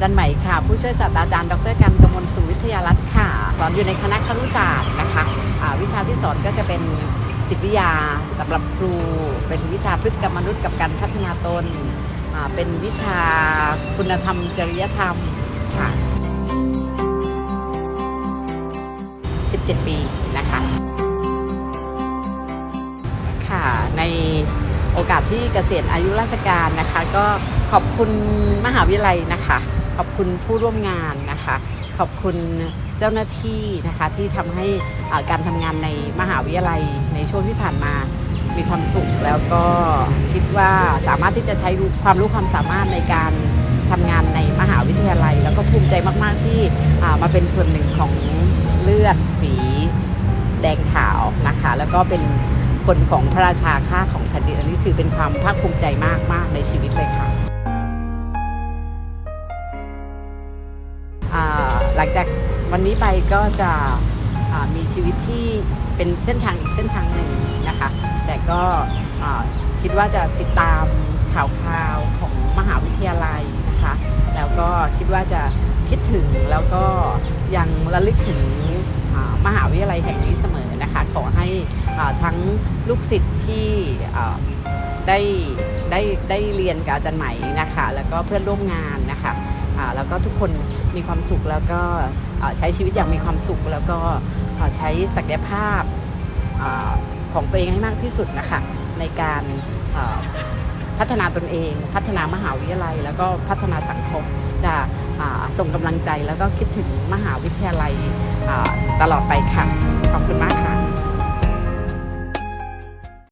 อาจารย์ใหม่ค่ะ ผู้ช่วยศาสตราจารย์ดรกันกมลสุวิทยารัตน์ค่ะสอนอยู่ในคณะครุศาสตร์นะคะอ่าวิชาที่สอนก็จะเป็นจิตวิทยาสำหรับครูเป็นวิชาพฤติกรรมมนุษย์กับการพัฒนาตนเป็นวิชาคุณธรรม จริยธรรมค่ะ17 ปีนะคะค่ะในโอกาสที่เกษียณอายุราชการนะคะ ก็ขอบคุณมหาวิทยาลัยนะคะ ขอบคุณผู้ร่วมงานนะคะ ขอบคุณเจ้าหน้าที่นะคะที่ทำให้การทำงานในมหาวิทยาลัยในช่วงที่ผ่านมามีความสุข แล้วก็คิดว่าสามารถที่จะใช้ความรู้ความสามารถในการทำงานในมหาวิทยาลัย แล้วก็ภูมิใจมาก ๆ ที่มาเป็นส่วนหนึ่งของเลือดสีแดงขาวนะคะ แล้วก็เป็นคนของพระราชาค่าของแผ่นดินอันนี้ถือเป็นความภาคภูมิใจมากมากๆในชีวิตเลยค่ะ หลังจากวันนี้ไปก็จะมีชีวิตที่เป็นเส้นทางอีกเส้นทางหนึ่งนะคะ แต่ก็คิดว่าจะติดตามข่าวคราวของมหาวิทยาลัยนะคะ แล้วก็คิดว่าจะคิดถึงแล้วก็ยังระลึกถึงมหาวิทยาลัยแห่งนี้เสมอนะคะ ขอให้ทั้งลูกศิษย์ที่ได้ได้ได้เรียนกับอาจารย์ไหม่นะคะ แล้วก็เพื่อนร่วมงาน คะอ่าแล้วก็ทุกคนมีความสุขแล้วก็ใช้ชีวิตอย่างมีความสุข แล้วก็ใช้ศักยภาพอของตัวเองให้มากที่สุดนะคะ ในการพัฒนาตนเอง พัฒนามหาวิทยาลัย แล้วก็พัฒนาสังคมจะส่งกำลังใจแล้วก็คิดถึงมหาวิทยาลัยตลอดไปค่ะ ขอบคุณมากค่ะ